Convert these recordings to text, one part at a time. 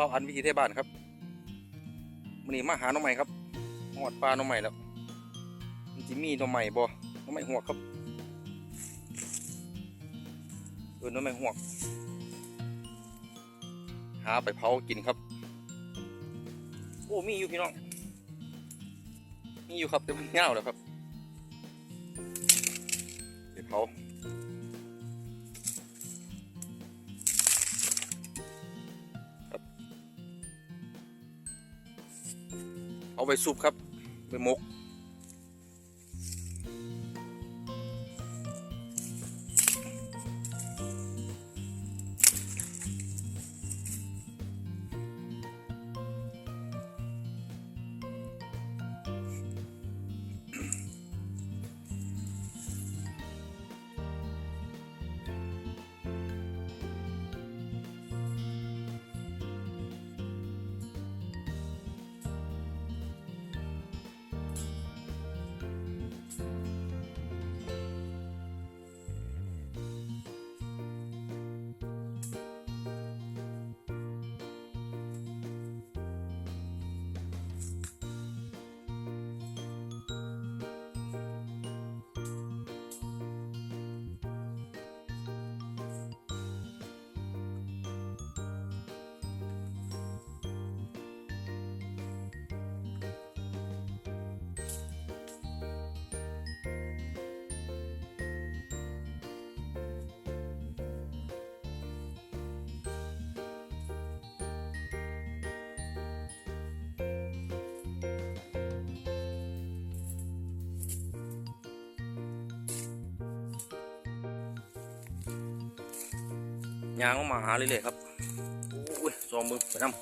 บ่าวอันวิธีเทศบ้านครับมันนี้มาหาหน้อใหม่ครับหอดปลาหน้อใหม่แล้วมันจะมีหน้อใหม่บ่หน้อใหม่หวครับเออหน้อใหม่หวหาไปเผากินครับโอ้มีอยู่พี่น้องมีอยู่ครับแต่มันเงาแล้วครับไปเผา เอาไปซุปครับไปหมก ยางมาหาเรื่อยๆครับโอ้ยซองมือไปนำ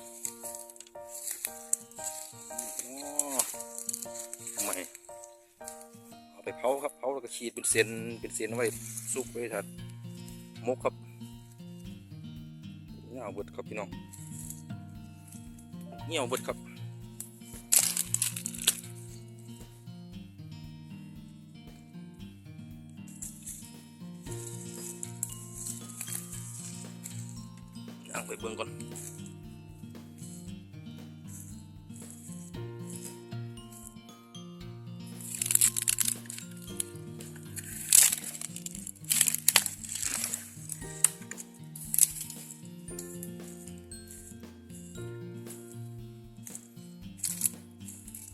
อ๋อทำไมเอาไปเผาครับเผาแล้วก็ฉีดเป็นเส้นเป็นเส้นไว้ซุกไว้ทัดมกครับเงี้ยวเบิดครับพี่น้องเงี้ยวเบิดครับ เบิ่งก่อน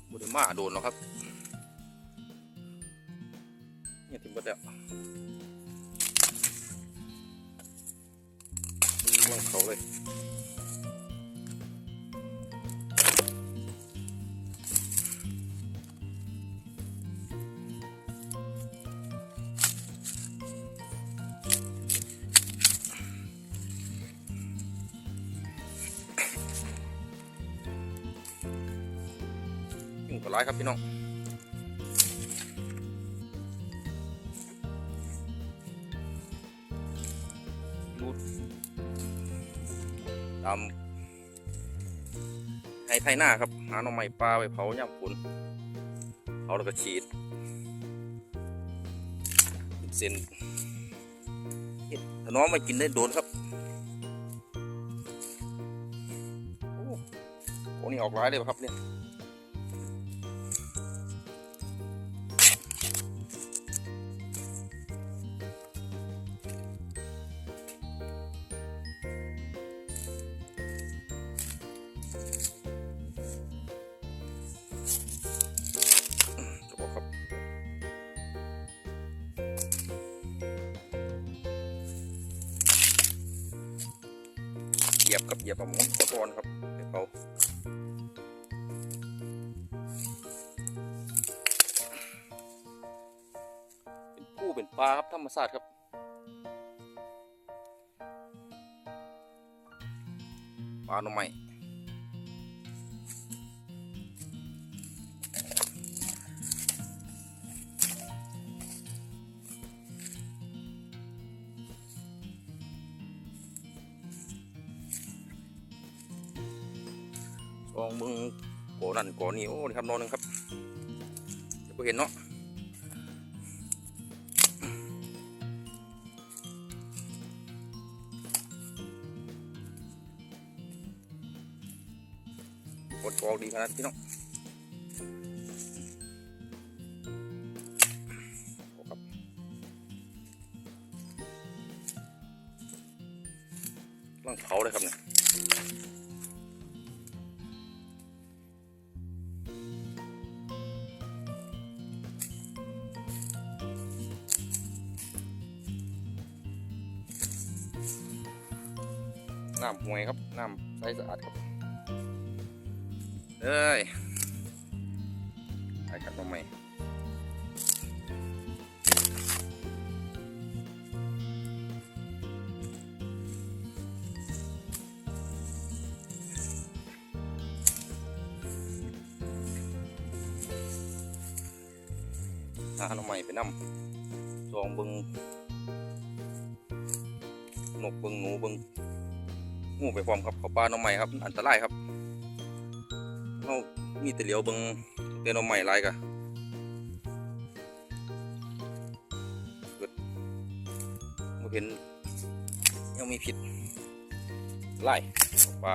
บุได้มาโดนแล้วครับเนี่ยถึงหมดแล้ว วางเขาเลยยุ่งกับร้ายครับพี่น้อง ตำให้ไทยหน้าครับ หาหน่อไม้ปลาไปเผาย่ำฝนเผาแล้วก็ฉีดเป็นเส้นเฮ็ดถ้าน้องมากินได้โดนครับโอ้โหนี่ออกร้ายเลยครับเนี่ย เหยียบครับเหยียบประมงขอตอนครับเดี๋ยวเขาเป็นผู้เป็นปลาครับธรรมศาสตร์ครับปลาหน่อไม้ ลองมึงโกนั่นโกนี่โอ้นี่ครับนอนนึงครับเดี๋ยวเห็นเนาะคนกองดีขนาดพี่น้องโอ้ครับกำลังเผาเลยครับเนี่ยำห่วยครับน้ำใสสะอาดครับเอ้ยไปครับน้องใหม่หาน้องใหม่ไปนำจองเบิงนกเบิงหนูเบิง งูไปพร้อมครับเขาปลาน้องใหม่ครับ อันตรายครับเขามีแต่เหลียวเบิงเป็นเอาใหม่ไรกะเกิดเห็นยังมีผิดไล่ปลา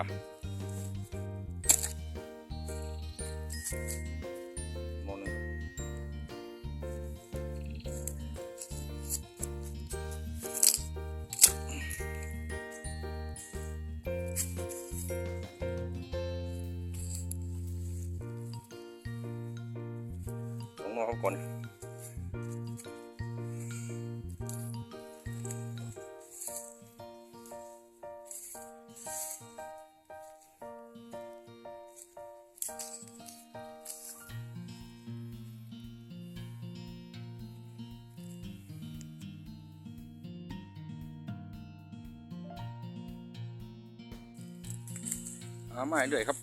ามาเรื่อยครับ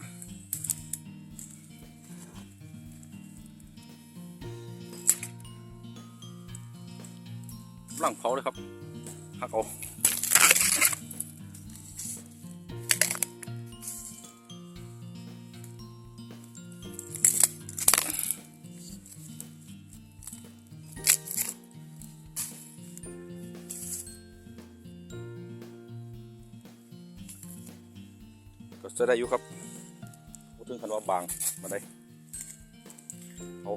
กำลังเผาเลยครับหักเอา ก็จะได้อยู่ครับพูดถึงคันว่าบางมาได้เผา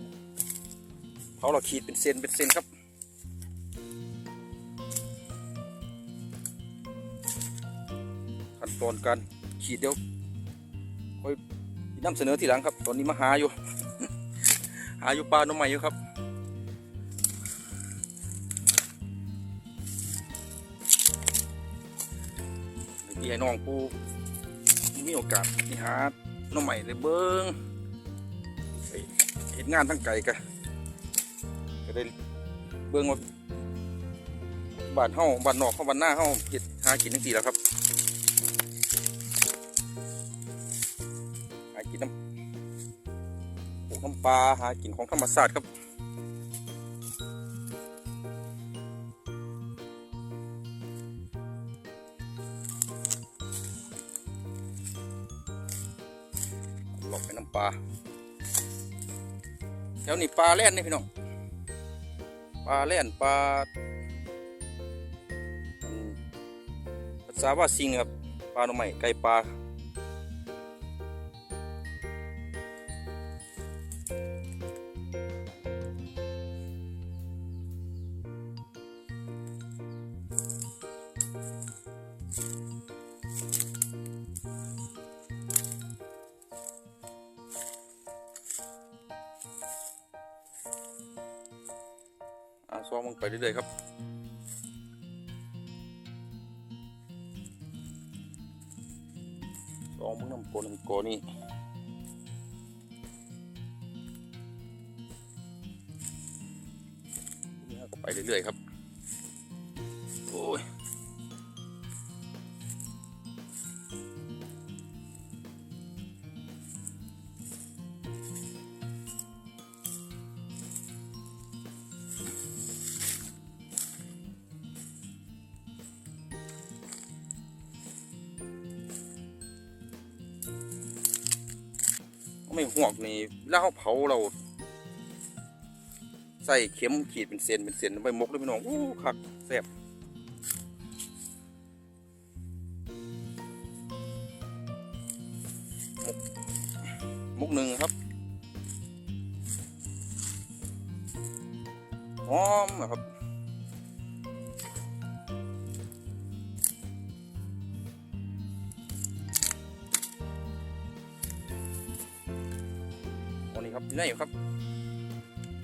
เผาเราขีดเป็นเส้นเป็นเส้นครับขั้นตอนการขีดเดี๋ยวค่อยนำเสนอทีหลังครับ ตอนนี้มาหาอยู่ หาอยู่ปลาหน้อใหม่อยู่ครับพี่ให้น้องปู มีโอกาสที่หาน้องใหม่เลยเบิ้งเห็นงานทั้งไก่กะก็ได้เบิ้งว่าบานเฮาบานนอกเฮาบานหน้าเฮาเฮ็ดหากินจังซี่แล้วครับหากินน้ำปลูกน้ำปลาหากินของธรรมชาติครับ วนี้ปลาแล่นนี่พี่น้องปลาแล่นปลาภาษาว่าซิงครับปลาหน่อไม้ไก่ปลา ซ้อมมึงน้ำโกน้ำโกนี่นี่ก็ไปเรื่อยๆครับ ไม่หวกนี่แล้วเขาเผาเรา ใส่เข็มขีดเป็นเส้นเป็นเส้นไปมกเลยพี่น้องอู้คักแซ่บมกมุกหนึ่งครับ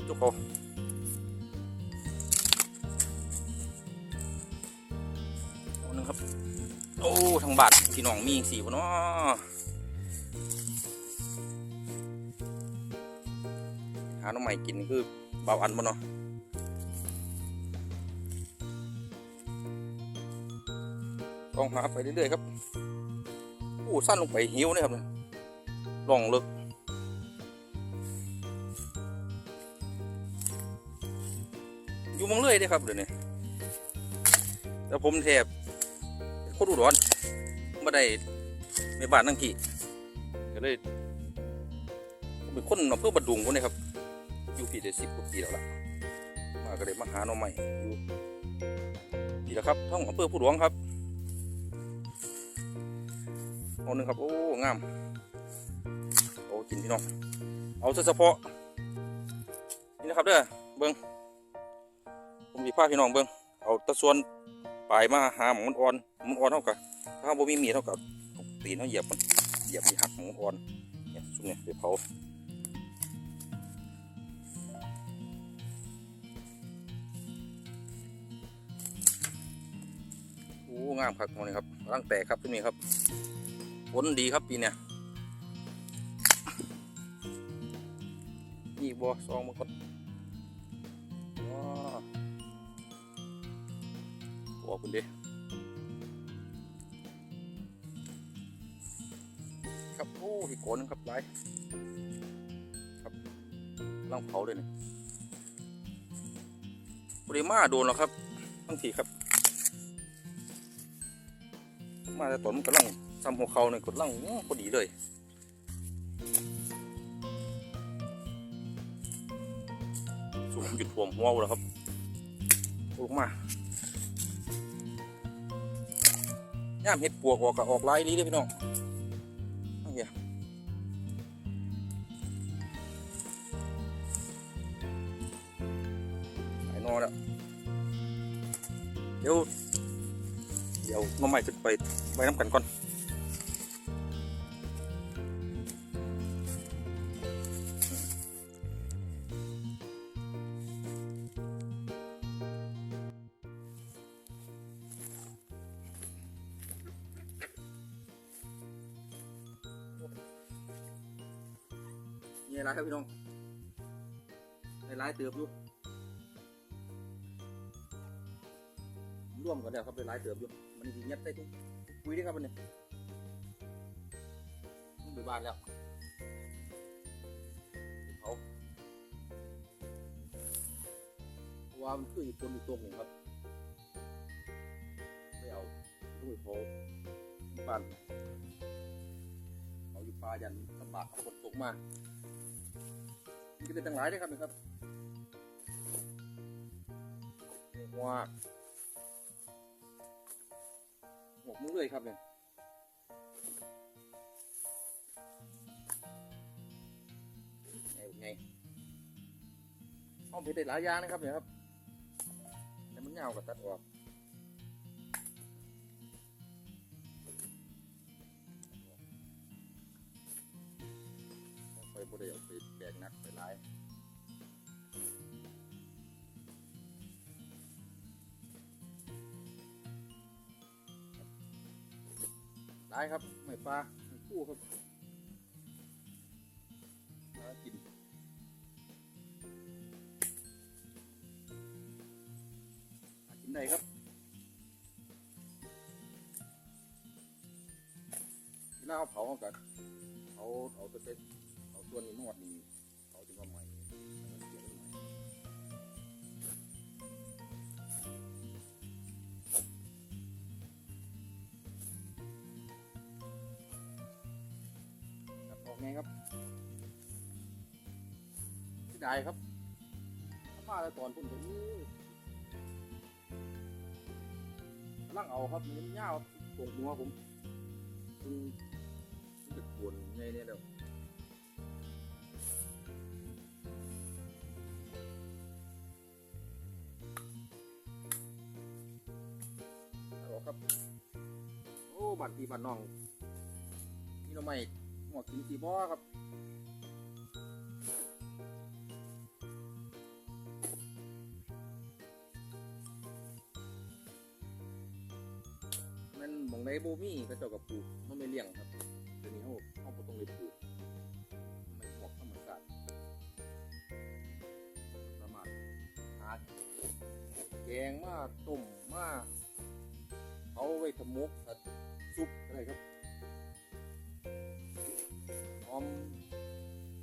จุกโคอันหนึงครับ โอ้ทางบาทพี่น้องมีสี่บ่เนาะหาหน้องใหม่กินคือเบาอันบ่เนาะต้องหาไปเรื่อยๆครับ โอ้สั้นลงไปหิวเลยครับลองเลิก อยู่มองเลยเด้ครับเดี๋ยวนี้แต่ผมแทบโคตรอุดรม่ได้ในบ้านนั่งกี่ก็เลยเป็นคนอำเภอบัดดุงคนนี้ครับ อยู่ปีได้สิบกว่าปีแล้วล่ะมาก็เลยมาหาหน่อใหม่อยู่นี่แหละครับท่องอำเภอผู้หลวงครับเอาหนึ่งครับโอ้งามโอ้กินพี่น้องเอาเฉพาะนี่นะครับเด้อเบิ้ง ผมสิพาพี่น้องเบิ่งเอาตะส่วนปลายมาหาหมองมันอ่อนหมองมันอ่อนเท่ากับถ้าบ่มีมีเท่ากับตีนเขาเหยียบมันเหยียบมีหักหมองมันอ่อนเนี่ยซุ่มเนี่ยไปเผาโอ้งามครับมองนี่ครับร่างแตกครับที่นี่ครับผลดีครับปีเนี่ยนี่บ่ซองมาก่ บอกคุณดิครับโอ้ที่โกนครับไรครับล่างเผาเลยนี่ปริมาโดนแล้วครับบางทีครับ มาแต่ตอนมันกำลังซ้ำหัวเขาเนี่ยกดล่างพอดีเลยสูงหยุดท่วมหัวแล้วครับลงมา ย่ามเห็ดปวกออกกับออกไล่ลีเด้พี่น้องเอาเหี้ยหลายนอแล้ว เดี๋ยว เดี๋ยวน้องใหม่ขึ้นไปไว้น้ำกันก่อน เติบอยู่ร่วมกันแล้วครับเป็นร้ายเติบอยู่ มันสิยัดได้ทุกคุยได้ครับมันเนี่ยมันไปบ้านแล้วเขาว่ามันคืออยู่คนอยู่ตรงหนึ่งครับไม่เอาลูกเขาบ้านเขาอยู่ป่ายันลำบากเขาฝนตกมามันจะเป็นต่างหลายได้ครับนะครับ ว้าหมกมือเลยครับเนี่ยไงไงห้องเพชรได้หลายอย่างนะครับเนี่ยครับแต่มันเงากับตัดออกไปบริเอาไปแบกนักไปหลาย ได้ครับไม่ปลาไม่คู่ครับหากินหากินได้ครับเวลาเขาเผาเขากันเขาเอาตัวเต็เอาส่วนนี้นวดนี่เขาจะมาใหม่ ครับที่ได้ครับข้ามาแล้วตอนพุ่นผมร่างเอาครับเน้นยาวตรงหัวผมคุณจะปวดไงเนี่ยเดี๋ยวครับ โอ้บัตรปีบัตรน้องนี่เราไม่ หัวกินสีบ่อครับมันหมองในโบมี่ก็เจ้ากับปลูกมันไม่เลี้ยงครับเดี๋ยวนี้เขาเขาบ่ต้องเลยปลูกไม่หมวกธรรมชาติสามารถหาแกงมาต้มมาเอาไว้ขมกผัดซุปอะไรครับ พร้อม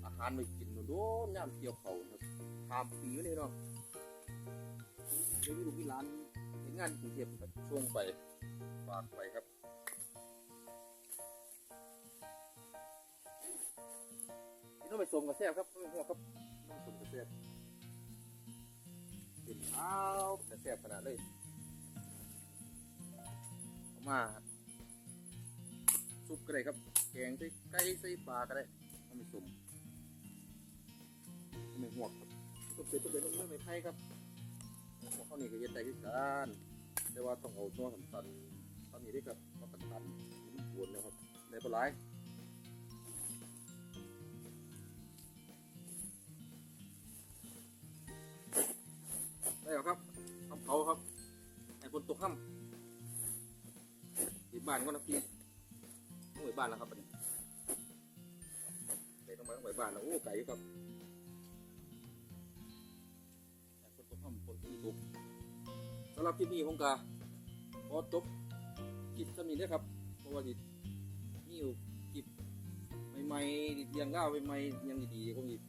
อาหารไว้กินโดนๆย่ามเกี่ยวเขาทามปีเลยเนาะเดี๋ยวมีลูกมีร้านเห็นงานกรุงเทพก็ส่งไปฝากไปครับนี่ต้องไปชมกระแซบครับไม่หัวครับต้องชมกระแซบกินข้าวกระแซบขนาดเลยมา ซุปก็ได้ครับ แกงใส่ไก่ใส่ปลาก็ได้ต้องไปชมไม่หัวครับต้องเป็นต้องเป็นต้องไม่ไผ่ครับหัวข้าวนี่ก็เย็นใจขึ้นกัน แต่ว่าต้องเอาตัวสำคัญตอนนี้ได้กับก็ตันตันมันปวดแล้วครับในปลายได้แล้วครับทำเขาครับไอ้คนตกห้ำที่บ้านก็นะพี่ บ้านแล้วครับอันนี้ไปต้องไปต้องไปบ้านแล้วโอ้ไก่อยู่ครับไอ้คนตกห้ำคนที่ตกสำหรับคลิปนี้ผมกาพอจบคลิปสำนี้นะครับเพราะว่าดินี่อยู่คลิปใหม่ๆเรียงเล่าใหม่ๆยังดีๆคงอีก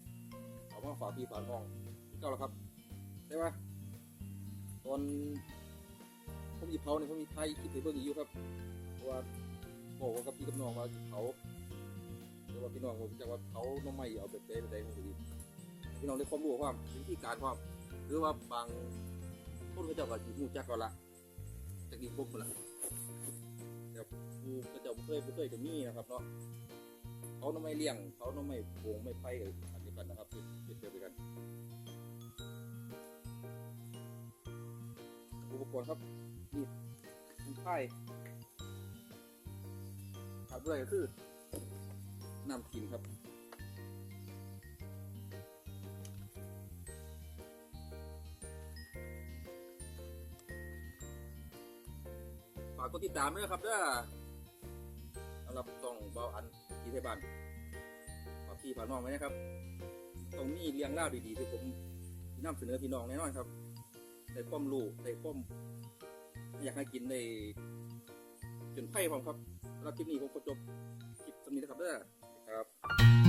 เอามาฝากพี่ฝากน้องที่เก่าแล้วครับได้ปะตอนผมหยิบเผาเนี่ยผมมีไทยคลิปให้เบิ่งอยู่ครับเพราะว่า บอกว่ากับพี่กับน้องว่าหยิบเผาแต่ว่าพี่น้องผมจะว่าเผาน้องใหม่เอาแบบใดแบบใดคงดีพี่น้องได้ความรู้ความวิธีการความหรือว่าบางคนเขาเจ้าก็อยู่หูจักก็ละจากนี้ปุ๊บมาละกูก็จะบ่เคยบ่เคยจะมีนะครับเนาะเขาน้องไม่เลี้ยง เขาน้องไม่โกงไม่ไฟกันอันนี้กันนะครับเป็นเดียวกันอุปกรณ์ครับนี่มีไฟ ขาดด้วยก็คือน้ำกินครับฝากกดติดตามด้วยนะครับเด้อสำหรับต้องเบาอันที่ไทยบ้านฝากพี่ฝากน้องไว้นะครับต้องมีเลี้ยงเล่าดีๆที่ผมนำเสนอพี่น้องแน่นอนครับได้ความรู้ได้ความอยากให้กินในจนไพ่พร้อมครับ สำหรับคลิปนี้ผมก็จบคลิปสำนี้นะครับเด้อครับ